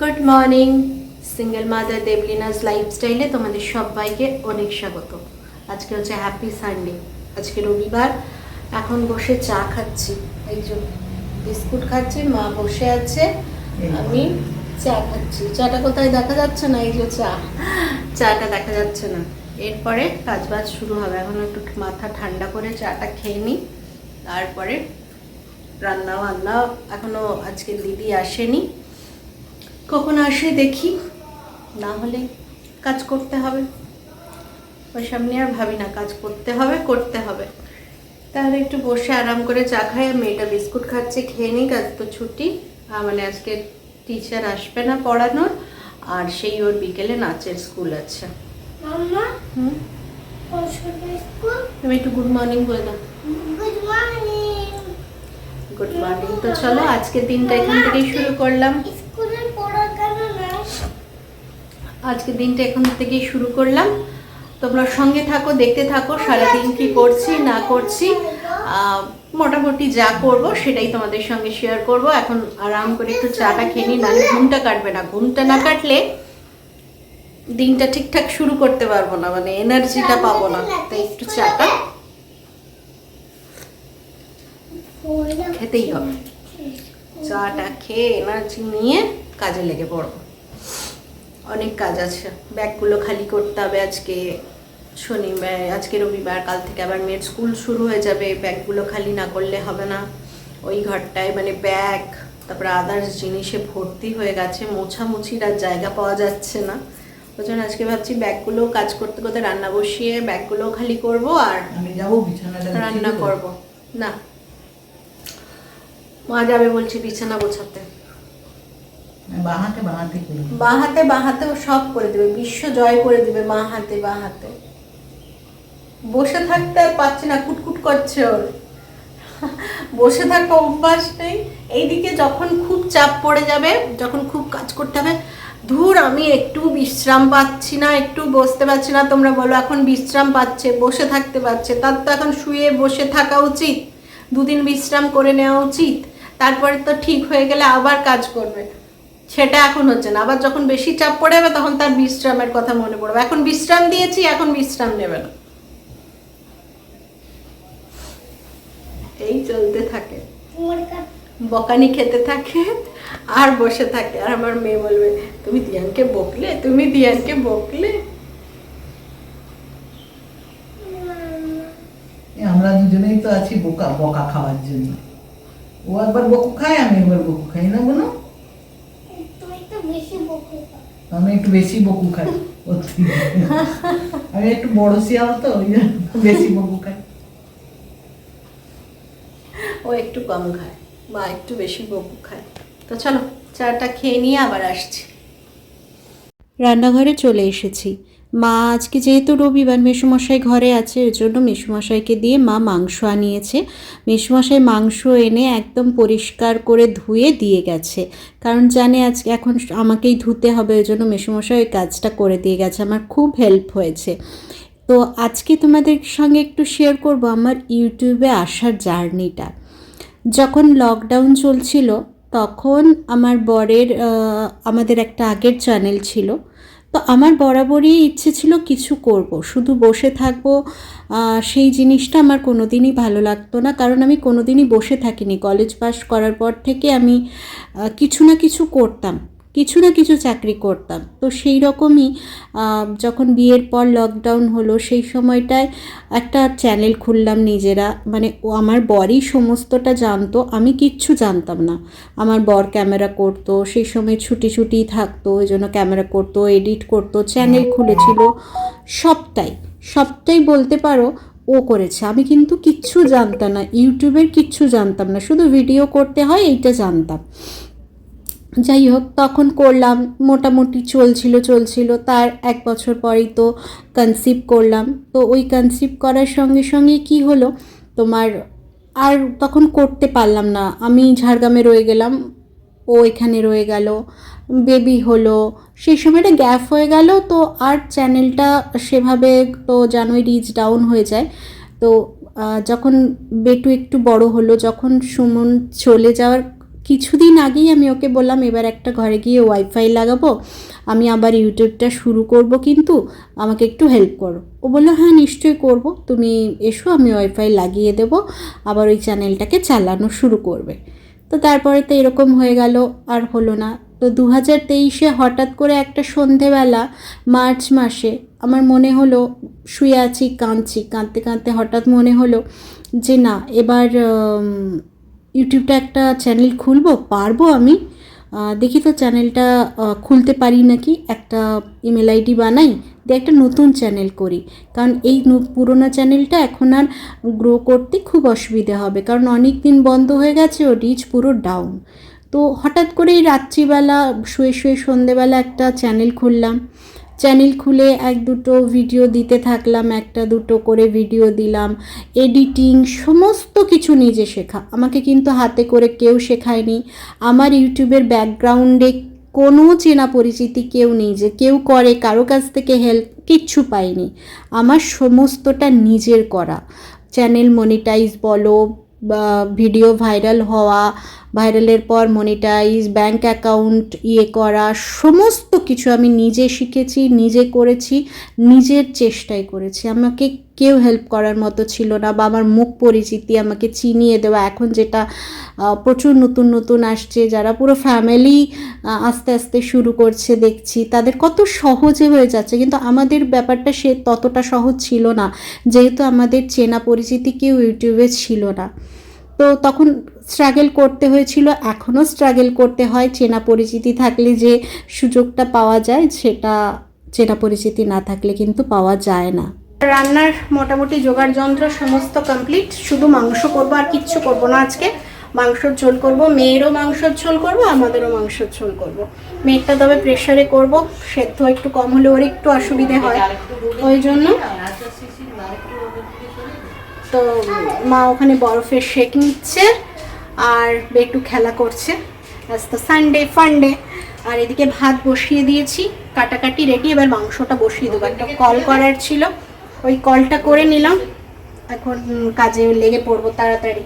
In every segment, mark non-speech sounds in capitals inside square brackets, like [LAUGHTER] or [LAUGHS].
Good morning single mother Debolina's লাইফস্টাইলে তোমাদের সবাইকে অনেক স্বাগত। আজকে হচ্ছে হ্যাপি সানডে আজকে রবিবার, এখন বসে চা খাচ্ছি। এই বিস্কুট খাচ্ছি, মা বসে আছে, আমি চা খাচ্ছি। চাটা কোথায় দেখা যাচ্ছে না, এই যে চা। চাটা দেখা যাচ্ছে না। এরপরে কাজবাজ শুরু হবে। এখন একটু মাথা ঠান্ডা করে চাটা খেয়ে নিই। তারপরে রান্না বান্না এখনও আজকে দিদি আসেনি। কখন আসে দেখি না হলে কাজ করতে হবে। ওইসব নিয়ে আর ভাবি না কাজ করতে হবে করতে হবে। তাহলে একটু বসে আরাম করে চা খাই আর মেয়েটা বিস্কুট খাচ্ছে খেয়ে নিই কাজ তো ছুটি। মানে আজকে টিচার আসবে না পড়ানোর আর সেই ওর বিকেলে নাচের স্কুল আছে। তুমি একটু গুড মর্নিং বলে দাও। গুড মর্নিং গুড মর্নিং তো চলো আজকের দিনটা এখান থেকেই শুরু করলাম স্কুলে পড়া কেন না আজকে দিনটা এখন থেকেই শুরু করলাম। তোমরা সঙ্গে থাকো, দেখতে থাকো, সারাদিন কি করছি, না করছি মোটামুটি যা করব সেটাই তোমাদের সঙ্গে শেয়ার করব। এখন আরাম করে একটু চাটা খেয়ে নিই, নাহলে ঘুমটা কাটবে না। ঘুমটা না কাটলে দিনটা ঠিকঠাক শুরু করতে পারব না মানে এনার্জিটা পাবো না। তাই একটু চাটা খেতেই হবে। চাটা খেয়ে এনার্জি নিয়ে কাজে লেগে পড়ব। অনেক কাজ আছে। ব্যাগগুলো খালি করতে হবে আজকে শনিবার আজকে রবিবার কাল থেকে আবার মেয়ের স্কুল শুরু হয়ে যাবে। ব্যাগগুলো খালি না করলে হবে না। ওই ঘরটায় মানে ব্যাগ তারপরে আদার্স জিনিসে ভর্তি হয়ে গেছে। মোছামুছির আর জায়গা পাওয়া যাচ্ছে না। ওই জন্য আজকে ভাবছি ব্যাগগুলো কাজ করতে করতে রান্না বসিয়ে ব্যাগগুলো খালি করব আর আমি যাব রান্না। করব। না। মা যাবে বলছি বিছানা গোছাতে। বাহাতে বাহাতে করি বাঁ হাতে, বাঁ সব করে দেবে। বিশ্ব জয় করে দেবে মা হাতে, বাঁ হাতে। বসে থাকতে আর পারছে না, কুটকুট করছে ওর। বসে থাকা অভ্যাস নেই। এইদিকে যখন খুব চাপ পড়ে যাবে, যখন খুব কাজ করতে হবে, ধুর, আমি একটু বিশ্রাম পাচ্ছি না, একটু বসতে পারছি না। তোমরা বলো, এখন বিশ্রাম পাচ্ছে, বসে থাকতে পারছে। তার তো এখন শুয়ে বসে থাকা উচিত। দুদিন বিশ্রাম করে নেওয়া উচিত। তারপরে তো ঠিক হয়ে গেলে আবার কাজ করবে। সেটা এখন হচ্ছে না। আবার যখন বেশি চাপ পড়ে যাবে তখন তার বিশ্রামের কথা মনে পড়বে। এখন বিশ্রাম দিয়েছি এখন বিশ্রাম নেবে না। এই চলতে থাকে। বকানি খেতে থাকে আর বসে থাকে। আর আমার মেয়ে বলবে তুমি দিয়ানকে বকলে? তুমি দিয়ানকে বকলে? আমরা দুজনেই তো আছি বোকা বকা খাওয়ার জন্য। ও একবার বকু খায় আমি একবার বকু খাই না বলো আমি একটু বেশি বকু খাই। আমি একটু বড় শিয়াল তো ওই বেশি বকু খাই। ও একটু কম খায় বা একটু বেশি বকু খায়। তো চলো চাটা খেয়ে নিয়ে আবার আসছি। রান্নাঘরে চলে এসেছি। মা আজকে যেহেতু রবিবার মেসুমশাই ঘরে আছে, এর জন্য মেসুমশাইকে দিয়ে মা মাংস আনিয়েছে। মেসুমশাই মাংস এনে একদম পরিষ্কার করে ধুয়ে দিয়ে গেছে। কারণ জানে আজকে এখন আমাকেই ধুতে হবে, ওই জন্য মেসুমশাই ওই কাজটা করে দিয়ে গেছে। আমার খুব হেল্প হয়েছে। তো আজকে তোমাদের সঙ্গে একটু শেয়ার করব আমার ইউটিউবে আসার জার্নিটা যখন লকডাউন চলছিল, তখন আমার বরের আমাদের একটা আগের চ্যানেল ছিল। তো আমার বরাবরই ইচ্ছে ছিল কিছু করব, শুধু বসে থাকব সেই জিনিসটা আমার কোনোদিনই ভালো লাগতো না। কারণ আমি কোনোদিনই বসে থাকিনি। কলেজ পাস করার পর থেকে আমি কিছু না কিছু করতাম। কিছু না কিছু চাকরি করতাম। তো সেই রকমই যখন বিয়ের পর লকডাউন হলো, সেই সময়টায় একটা চ্যানেল খুললাম নিজেরা। মানে ও আমার বরই সমস্তটা জানতো, আমি কিচ্ছু জানতাম না। আমার বর ক্যামেরা করতো, সেই সময় ছুটি ছুটি থাকতো, ওই জন্য ক্যামেরা করতো এডিট করতো চ্যানেল খুলেছিল, সবটাই। সবটাই বলতে পারো ও করেছে। আমি কিন্তু কিচ্ছু জানতাম না, ইউটিউবের কিচ্ছু জানতাম না, শুধু ভিডিও করতে হয়, এইটা জানতাম। যাই হোক তখন করলাম, মোটামুটি চলছিল চলছিল। তার এক বছর পরেই তো কনসিভ করলাম। তো ওই কনসিভ করার সঙ্গে সঙ্গে কি হলো, তোমার আর তখন করতে পারলাম না। আমি ঝাড়গ্রামে রয়ে গেলাম, ও এখানে রয়ে গেল বেবি হলো। সেই সময়টা গ্যাপ হয়ে গেল, তো আর চ্যানেলটা সেভাবে তো জানোই রিচ ডাউন হয়ে যায়। তো যখন বেটু একটু বড় হলো, যখন সুমন চলে যাওয়ার কিছুদিন আগেই আমি ওকে বললাম, এবার একটা ঘরে গিয়ে ওয়াইফাই লাগাবো, আমি আবার ইউটিউবটা শুরু করব কিন্তু আমাকে একটু হেল্প করো। ও বলল হ্যাঁ নিশ্চয়ই করব। তুমি এসো, আমি ওয়াইফাই লাগিয়ে দেব, আবার ওই চ্যানেলটাকে চালানো শুরু করবে। তো তারপরে তো এরকম হয়ে গেল, আর হলো না। তো দু হাজার তেইশে হঠাৎ করে একটা সন্ধেবেলা, মার্চ মাসে আমার মনে হলো, শুয়ে আছি, কাঁদছি, কাঁদতে কাঁদতে হঠাৎ মনে হলো যে, না, এবার ইউটিউবটা একটা চ্যানেল খুলবো, পারব আমি। দেখি তো চ্যানেলটা খুলতে পারি নাকি? একটা ইমেল আইডি বানাই, দিয়ে একটা নতুন চ্যানেল করি। কারণ এই পুরোনো চ্যানেলটা এখন আর গ্রো করতে খুব অসুবিধে হবে, কারণ অনেক দিন বন্ধ হয়ে গেছে, ও রিচ পুরো ডাউন তো হঠাৎ করেই রাত্রিবেলা, শুয়ে শুয়ে সন্ধেবেলা একটা চ্যানেল খুললাম। চ্যানেল খুলে এক দুটো ভিডিও দিতে থাকলাম, একটা দুটো করে ভিডিও দিলাম এডিটিং সমস্ত কিছু নিজে শেখা। আমাকে কিন্তু হাতে করে কেউ শেখায়নি। আমার ইউটিউবের ব্যাকগ্রাউন্ডে কোনো চেনা পরিচিতি কেউ নেই যে কেউ করে, কারও কাছ থেকে হেল্প কিচ্ছু পাইনি। আমার সমস্তটা নিজের করা। চ্যানেল মনিটাইজ বলো ভিডিও ভাইরাল হওয়া, ভাইরালের পর মনিটাইজ ব্যাংক অ্যাকাউন্ট ইয়ে করা, সমস্ত কিছু আমি নিজে শিখেছি, নিজে করেছি, নিজের চেষ্টায় করেছি। আমাকে কেউ হেল্প করার মতো ছিল না বা আমার মুখ পরিচিতি আমাকে চিনিয়ে দেওয়া। এখন যেটা প্রচুর নতুন নতুন আসছে, যারা পুরো ফ্যামিলি আস্তে আস্তে শুরু করছে দেখছি, তাদের কত সহজে হয়ে যাচ্ছে। কিন্তু আমাদের ব্যাপারটা সে ততটা সহজ ছিল না। যেহেতু আমাদের চেনা পরিচিতি কেউ ইউটিউবে ছিল না। তো তখন স্ট্রাগল করতে হয়েছিল, এখনও স্ট্রাগল করতে হয়। চেনা পরিচিতি থাকলে যে সুযোগটা পাওয়া যায়, সেটা চেনা পরিচিতি না থাকলে কিন্তু পাওয়া যায় না। রান্নার মোটামুটি জোগাড় যন্ত্র সমস্ত কমপ্লিট শুধু মাংস করব আর কিচ্ছু করব না আজকে। মাংসর ঝোল করব, মেয়েরও মাংসর ঝোল করব, আমাদেরও মাংসর ঝোল করব। মেয়েরটা তবে প্রেশারে করব, সেদ্ধ একটু কম হলে ওর একটু অসুবিধে হয়। ওই জন্য তো মা ওখানে বরফের শেক নিচ্ছে আর একটু খেলা করছে। আজ তো সানডে ফান্ডে আর এদিকে ভাত বসিয়ে দিয়েছি, কাটাকাটি রেডি এবার মাংসটা বসিয়ে দেবো। একটা কল করার ছিল। ওই কলটা করে নিলাম। এখন কাজে লেগে পড়ব তাড়াতাড়ি।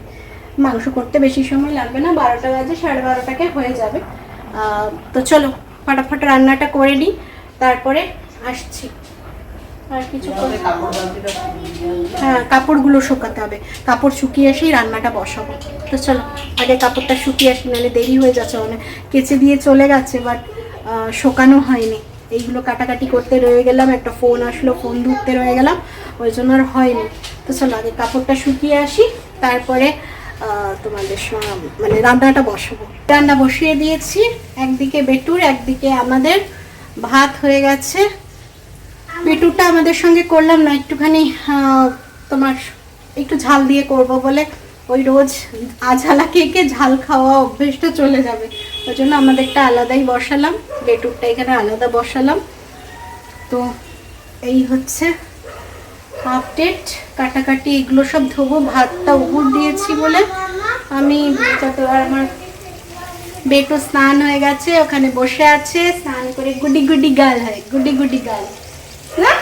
মাংস করতে বেশি সময় লাগবে না, বারোটা বাজে, সাড়ে বারোটাকে হয়ে যাবে। তো চলো, ফাটাফাট রান্নাটা করে নিই। তারপরে আসছি। আর কিছু হ্যাঁ কাপড়গুলো শুকাতে হবে। কাপড় শুকিয়ে এসেই রান্নাটা বসাবো। তো চলো আগে কাপড়টা শুকিয়ে আসি নাহলে দেরি হয়ে যাচ্ছে অনেক। কেচে দিয়ে চলে গেছে বাট শোকানো হয়নি। এইগুলো কাটাকাটি করতে রয়ে গেলাম একটা ফোন আসলো ফোন ধরতে রয়ে গেলাম ওই জন্য আর হয়নি। তো চলো আগে কাপড়টা শুকিয়ে আসি তারপরে তোমাদের মানে রান্নাটা বসাবো। রান্না বসিয়ে দিয়েছি একদিকে বেটুর একদিকে আমাদের। ভাত হয়ে গেছে। পেটুটা আমাদের সঙ্গে করলাম না, একটুখানি তোমার একটু ঝাল দিয়ে করব বলে। ওই রোজ আঝালা কেকে ঝাল খাওয়া অভ্যেসটা চলে যাবে। ওই জন্য আমাদেরটা আলাদাই বসালাম বেটুরটা এখানে আলাদা বসালাম। তো এই হচ্ছে আপডেট কাটাকাটি এগুলো সব ধোবো, ভাতটা উপর দিয়েছি বলে। আমি যত আমার বেটু স্নান হয়ে গেছে, ওখানে বসে আছে, স্নান করে গুডি গুডি গাল হয়, গুডি গুডি গাল। না?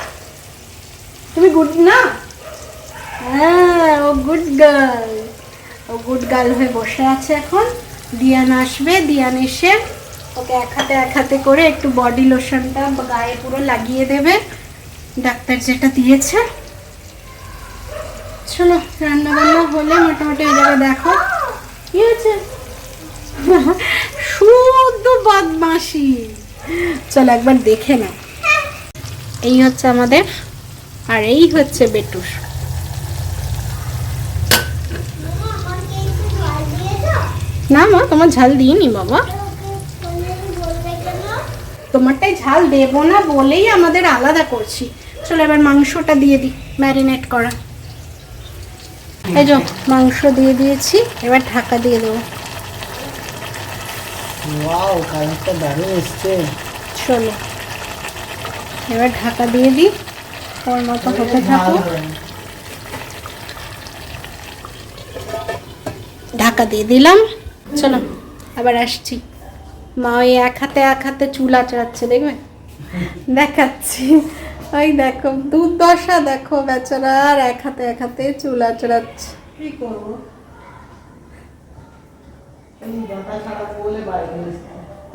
তুমি গুড না? হ্যাঁ ও গুড গার্ল ও গুড গার্ল হয়ে বসে আছে এখন। দিয়ান আসবে, দিয়ান এসে ওকে এক হাতে এক হাতে করে একটু বডি লোশনটা গায়ে পুরো লাগিয়ে দেবে। ডাক্তার যেটা দিয়েছে। চলো রান্না বান্না হলে মোটামুটি ওই জায়গায় দেখো। কি হয়েছে? [LAUGHS] শুদ্ধ বদমাসি চলো একবার দেখে না এই হচ্ছে আমাদের আর এই হচ্ছে দিয়েছ না মা তোমার ঝাল দিইনি বাবা। তোমারটাই ঝাল দেবো না বলেই আমাদের আলাদা করছি। চলো এবার মাংসটা দিয়ে দিই ম্যারিনেট করা। এই যে মাংস দিয়ে দিয়েছি এবার ঢাকা দিয়ে দেবো। ওয়াও কালারটা দারুণ এসছে। চলো। এবার ঢাকা দিয়ে দিই। ওর মতো হতে থাকো ঢাকা দিয়ে দিলাম। চলো আবার আসছি। মা ওই এক হাতে এক হাতে চুল আচড়াচ্ছে দেখবে? দেখাচ্ছি। ওই দেখো দুর্দশা দেখো বেচারা আর এক হাতে এক হাতে চুল আচড়াচ্ছে। কি করব।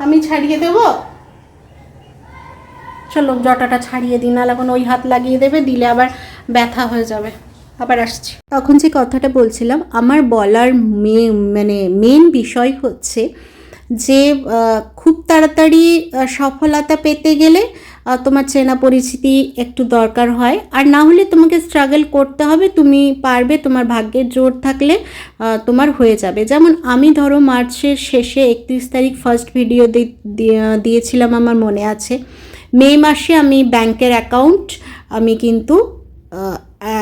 আমি ছাড়িয়ে দেব? চলো, জটাটা ছাড়িয়ে দিই নাহলে এখন ওই হাত লাগিয়ে দেবে, দিলে আবার ব্যথা হয়ে যাবে। আবার আসছি। তখন যে কথাটা বলছিলাম, আমার বলার মে মানে মেন বিষয় হচ্ছে যে খুব তাড়াতাড়ি সফলতা পেতে গেলে তোমার চেনা পরিচিতি একটু দরকার হয়। আর না হলে তোমাকে স্ট্রাগল করতে হবে, তুমি পারবে, তোমার ভাগ্যের জোর থাকলে তোমার হয়ে যাবে। যেমন আমি ধরো মার্চের শেষে একত্রিশ তারিখ ফার্স্ট ভিডিও দিয়েছিলাম, আমার মনে আছে। মে মাসে আমি ব্যাংকের অ্যাকাউন্ট আমি কিন্তু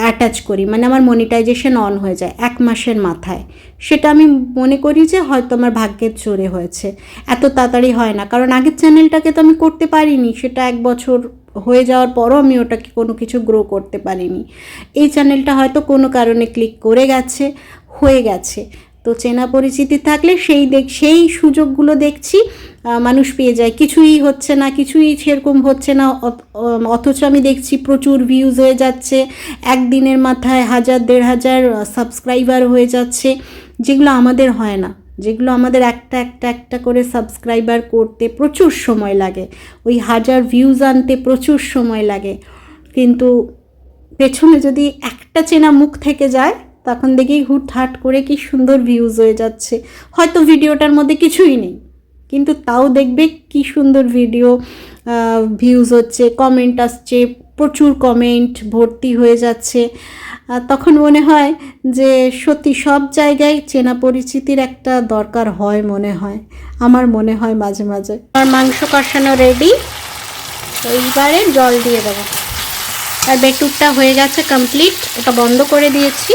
অ্যাটাচ করি। মানে আমার মনিটাইজেশন অন হয়ে যায় এক মাসের মাথায়। সেটা আমি মনে করি যে হয়তো আমার ভাগ্যের জোরে হয়েছে। এত তাড়াতাড়ি হয় না। কারণ আগের চ্যানেলটাকে তো আমি করতে পারিনি। সেটা এক বছর হয়ে যাওয়ার পরও আমি ওটাকে কোনো কিছু গ্রো করতে পারিনি। এই চ্যানেলটা হয়তো কোনো কারণে ক্লিক করে গেছে, হয়ে গেছে। তো চেনা পরিচিতি থাকলে সেই দেখ, সেই সুযোগগুলো দেখছি মানুষ পেয়ে যায়। কিছুই হচ্ছে না, কিছুই সেরকম হচ্ছে না। অথচ আমি দেখছি প্রচুর ভিউজ হয়ে যাচ্ছে। একদিনের মাথায় হাজার, দেড় হাজার সাবস্ক্রাইবার হয়ে যাচ্ছে। যেগুলো আমাদের হয় না। যেগুলো আমাদের একটা একটা একটা করে সাবস্ক্রাইবার করতে প্রচুর সময় লাগে। ওই হাজার ভিউজ আনতে প্রচুর সময় লাগে। কিন্তু পেছনে যদি একটা চেনা মুখ থেকে যায় তখন দেখি হুট হাট করে কি সুন্দর ভিউজ হয়ে যাচ্ছে। হয়তো ভিডিওটার মধ্যে কিছুই নেই, কিন্তু তাও দেখবে কি সুন্দর ভিডিও ভিউজ হচ্ছে কমেন্ট আসছে, প্রচুর কমেন্ট ভর্তি হয়ে যাচ্ছে। তখন মনে হয় যে সত্যি সব জায়গায় চেনা পরিচিতির একটা দরকার হয় মনে হয়, আমার মনে হয় মাঝে মাঝে। আর মাংস কষানো রেডি এইবারে জল দিয়ে দেবো। আর বেটুরটা হয়ে গেছে কমপ্লিট ওটা বন্ধ করে দিয়েছি।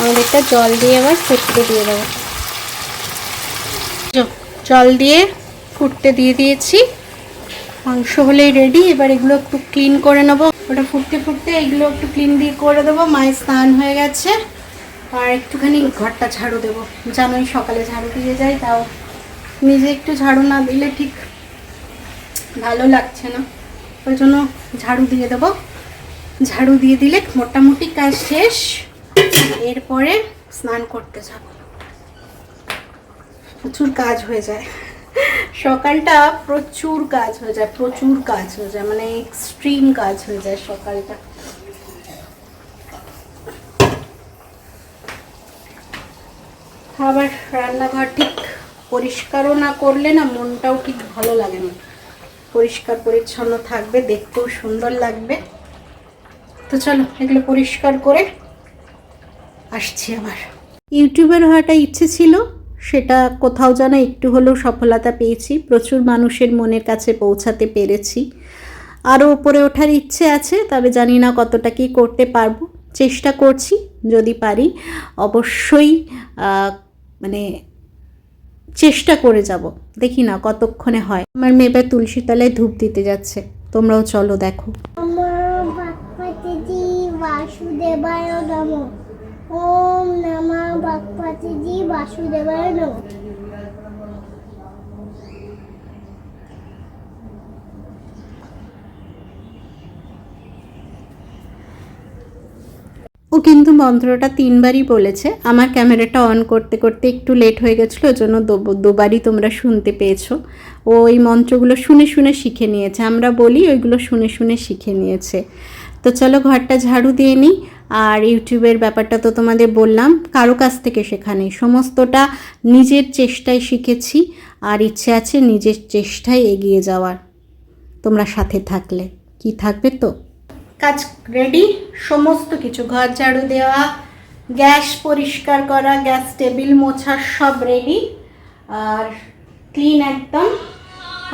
আমাদেরটা জল দিয়ে এবার ফুটতে দিয়ে দেবো। জল দিয়ে ফুটতে দিয়ে দিয়েছি। মাংস হলেই রেডি এবার এগুলো একটু ক্লিন করে নেব। ওটা ফুটতে ফুটতে এগুলো একটু ক্লিন দিয়ে করে দেবো। মায়ের স্নান হয়ে গেছে। আর একটুখানি ঘরটা ঝাড়ু দেবো। জানোই সকালে ঝাড়ু দিয়ে যাই, তাও নিজে একটু ঝাড়ু না দিলে ঠিক ভালো লাগছে না। ওই জন্য ঝাড়ু দিয়ে দেবো। ঝাড়ু দিয়ে দিলে মোটামুটি কাজ শেষ। এরপরে স্নান করতে যাব। প্রচুর কাজ হয়ে যায়। সকালটা প্রচুর কাজ হয়ে যায়, প্রচুর কাজ হয়ে যায় মানে এক্সট্রিম কাজ হয়ে যায় সকালটা। আবার রান্নাঘর ঠিক পরিষ্কারও না করলে না মনটাও ঠিক ভালো লাগে না। পরিষ্কার পরিচ্ছন্ন থাকবে, দেখতেও সুন্দর লাগবে। তো চলো, এগুলো পরিষ্কার করে আসছি আবার ইউটিউবার হওয়াটা ইচ্ছে ছিল সেটা কোথাও যেন একটু হলেও সফলতা পেয়েছি প্রচুর মানুষের মনের কাছে পৌঁছাতে পেরেছি। আরও ওপরে ওঠার ইচ্ছে আছে তবে জানি না কতটা কী করতে পারব। চেষ্টা করছি যদি পারি অবশ্যই আহ, মানে চেষ্টা করে যাব। দেখি না কতক্ষণে হয়। আমার মেয়ে এবার তুলসী তলায় ধূপ দিতে যাচ্ছে। তোমরাও চলো দেখো। আমার ভগবতীজি বাসুদেবায় নম। ওম ভগবতীজি বাসুদেবায় নম। ও কিন্তু মন্ত্রটা তিনবারই বলেছে। আমার ক্যামেরাটা অন করতে করতে একটু লেট হয়ে গেছিল ওই জন্য দুবারই তোমরা শুনতে পেয়েছ। ও এই মন্ত্রগুলো শুনে শুনে শিখে নিয়েছে। আমরা বলি ওইগুলো শুনে শুনে শিখে নিয়েছে। তো চলো ঘরটা ঝাড়ু দিয়ে নিই। আর ইউটিউবের ব্যাপারটা তো তোমাদের বললাম, কারও কাছ থেকে শেখা নেই। সমস্তটা নিজের চেষ্টায় শিখেছি আর ইচ্ছে আছে নিজের চেষ্টায় এগিয়ে যাওয়ার। তোমরা সাথে থাকলে। কি থাকবে তো? কাজ রেডি সমস্ত কিছু ঘর ঝাড়ু দেওয়া, গ্যাস পরিষ্কার করা, গ্যাস টেবিল মোছা সব রেডি আর ক্লিন একদম,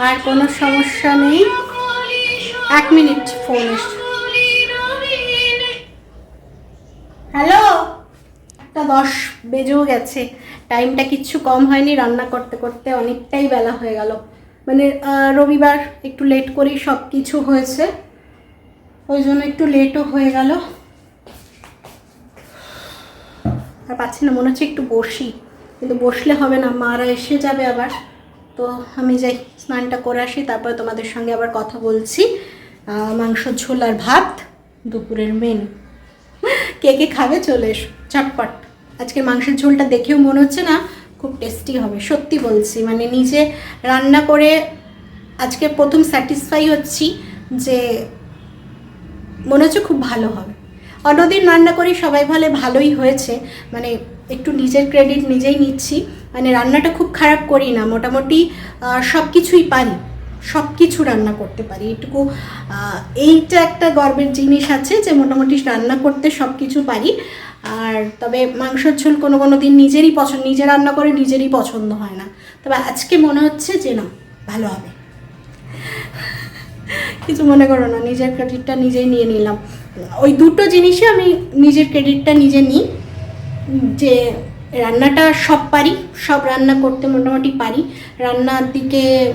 আর কোনো সমস্যা নেই। এক মিনিট ফোন এসছে। হ্যালো? একটা দশ বেজেও গেছে। টাইমটা কিচ্ছু কম হয়নি, রান্না করতে করতে অনেকটাই বেলা হয়ে গেল। মানে রবিবার একটু লেট করেই সব কিছু হয়েছে। ওই জন্য একটু লেটও হয়ে গেল। আর পাচ্ছি না, মনে হচ্ছে একটু বসি। কিন্তু বসলে হবে না, মারা এসে যাবে আবার। তো আমি যাই, স্নানটা করে আসি, তারপরে তোমাদের সঙ্গে আবার কথা বলছি। মাংস ঝোল আর ভাত দুপুরের মেনু কে কে খাবে চলে এসো চটপট আজকে মাংসের ঝোলটা দেখেও মনে হচ্ছে না খুব টেস্টি হবে, সত্যি বলছি। মানে নিজে রান্না করে আজকে প্রথম স্যাটিসফাই হচ্ছি যে মনে হচ্ছে খুব ভালো হবে। অন্যদিন রান্না করি, সবাই বলে ভালোই হয়েছে। মানে একটু নিজের ক্রেডিট নিজেই নিচ্ছি। মানে রান্নাটা খুব খারাপ করি না, মোটামুটি সব কিছুই পারি। সব কিছু রান্না করতে পারি। এটুকু এইটা একটা গর্বের জিনিস আছে যে মোটামুটি রান্না করতে সব কিছু পারি। আর তবে মাংসের ঝোল কোনো কোনো দিন নিজেরই পছন্দ নিজে রান্না করে নিজেরই পছন্দ হয় না। তবে আজকে মনে হচ্ছে যে না, ভালো হবে। কিছু মনে করো না, নিজের ক্রেডিটটা নিজেই নিয়ে নিলাম। ওই দুটো জিনিসে আমি নিজের ক্রেডিটটা নিজে নিই। যে রান্নাটা সব পারি, সব রান্না করতে মোটামুটি পারি। রান্নার দিকে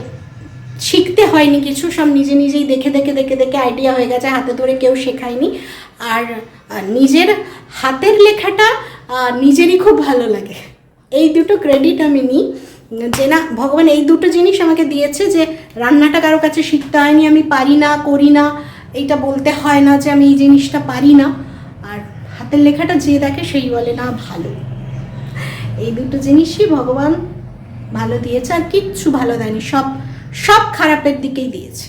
শিখতে হয়নি কিছু, সব নিজে নিজেই দেখে দেখে দেখে দেখে আইডিয়া হয়ে গেছে, হাতে ধরে কেউ শেখায়নি। আর নিজের হাতের লেখাটা নিজেরই খুব ভালো লাগে। এই দুটো ক্রেডিট আমি নিই। যে না, ভগবান এই দুটো জিনিস আমাকে দিয়েছে যে, রান্নাটা কারও কাছে শিখতে হয়নি, আমি পারি না, করি না, এইটা বলতে হয় না যে আমি এই জিনিসটা পারি না। আর হাতের লেখাটা যে দেখে সেই বলে, না, ভালো। এই দুটো জিনিসই ভগবান ভালো দিয়েছে, আর কিচ্ছু ভালো দেয়নি, সব সব খারাপের দিকেই দিয়েছে।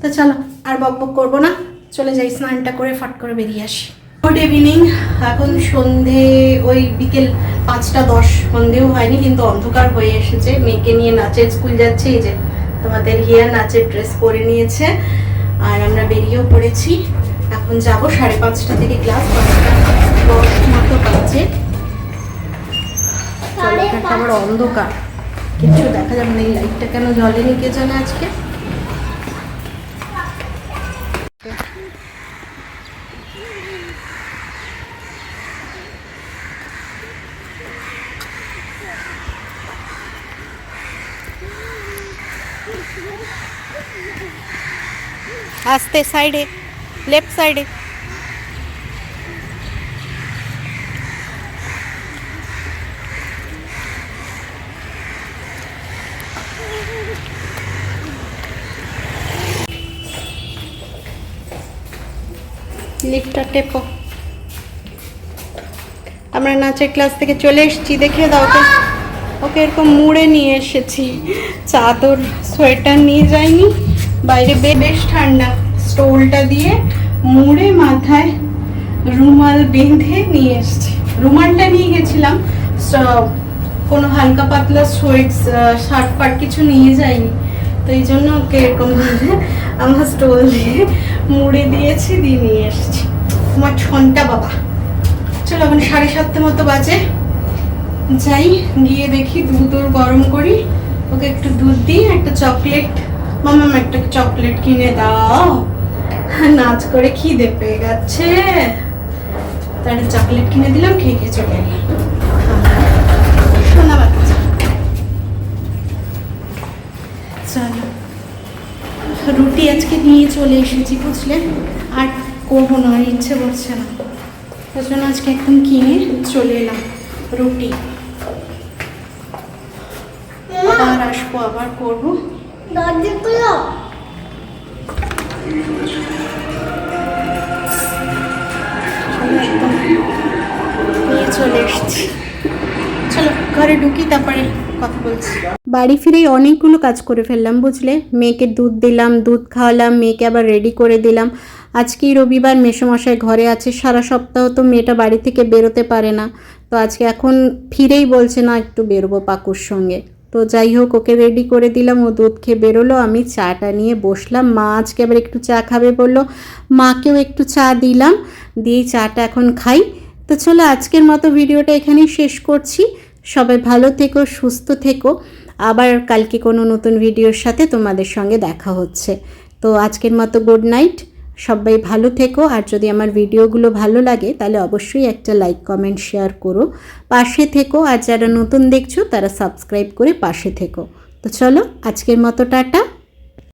তো চলো আর বক বক করব না। চলে যাই স্নানটা করে ফট করে বেরিয়ে আসি। গুড ইভিনিং এখন সন্ধে ওই বিকেল পাঁচটা দশ সন্ধেও হয়নি কিন্তু অন্ধকার হয়ে এসেছে। মেয়েকে নিয়ে নাচের স্কুল যাচ্ছে এই যে তোমাদের হিয়া নাচের ড্রেস পরে নিয়েছে। আর আমরা বেরিয়েও পড়েছি। এখন যাব সাড়ে পাঁচটা থেকে ক্লাস পাঁচটা দশ মতো বাজে। চলো, আবার অন্ধকার। কিছু দেখা যাবে না, এই লাইটটা কেন জ্বলেনি কে জানে আজকে? আস্তে সাইডে লেফট সাইডে লিফটটা টেপো। আমরা নাচের ক্লাস থেকে চলে এসেছি দেখে দাও তো। ওকে এরকম মুড়ে নিয়ে এসেছি। চাদর, সোয়েটার নিয়ে যাইনি। বাইরে বেশ ঠান্ডা। স্টোলটা দিয়ে মুড়ে মাথায় রুমাল বেঁধে নিয়ে এসেছি। রুমালটা নিয়ে গেছিলাম। কোনো হালকা পাতলা সোয়েট শার্ট ফাট কিছু নিয়ে যাইনি। তো এই জন্য ওকে এরকম আমার স্টোল দিয়ে মুড়ে দিয়েছি, দিয়ে নিয়ে এসেছি। আমার ছনটা বাবা। চলো এখন সাড়ে সাতটা মতো বাজে। যাই, গিয়ে দেখি দুধ ওর গরম করি। ওকে একটু দুধ দিই, একটা চকলেট। মামাম একটা চকলেট কিনে দাও। নাচ করে খিদে পেয়ে গেছে। তাহলে চকলেট কিনে দিলাম, খেয়ে খেয়ে চলে এলাম। রুটি আজকে নিয়ে চলে এসেছি বুঝলে আর করব না আর ইচ্ছে করছে না। তার জন্য আজকে একদম কিনে চলে এলাম রুটি। আবার আসব আবার করব। নিয়ে চলে এসেছি। চলো ঘরে ঢুকি তারপরে কথা বলছি। বাড়ি ফিরেই অনেকগুলো কাজ করে ফেললাম, বুঝলে? মেয়েকে দুধ দিলাম, দুধ খাওয়ালাম, মেয়েকে আবার রেডি করে দিলাম। আজকেই রবিবার, মেসোমশাই ঘরে আছে, সারা সপ্তাহ তো মেয়েটা বাড়ি থেকে বেরোতে পারে না। তো আজকে এখন ফিরেই বলছে, না, একটু বেরোবো পাকুর সঙ্গে। তো যাই হোক, ওকে রেডি করে দিলাম, ও দুধ খেয়ে বেরোলো, আমি চাটা নিয়ে বসলাম। মা আজকে আবার একটু চা খাবে বলল, মাকেও একটু চা দিলাম, দিয়ে চাটা এখন খাই। তো চলো, আজকের মতো ভিডিওটা এখানেই শেষ করছি। সবাই ভালো থেকো, সুস্থ থেকো। আবার কালকে কোনো নতুন ভিডিওর সাথে তোমাদের সঙ্গে দেখা হচ্ছে। তো আজকের মতো গুড নাইট সবাই ভালো থেকো। আর যদি আমার ভিডিওগুলো ভালো লাগে, তাহলে অবশ্যই একটা লাইক কমেন্ট শেয়ার করো। পাশে থেকো। আর যারা নতুন দেখছ, তারা সাবস্ক্রাইব করে পাশে থেকো। তো চলো, আজকের মতো টাটা।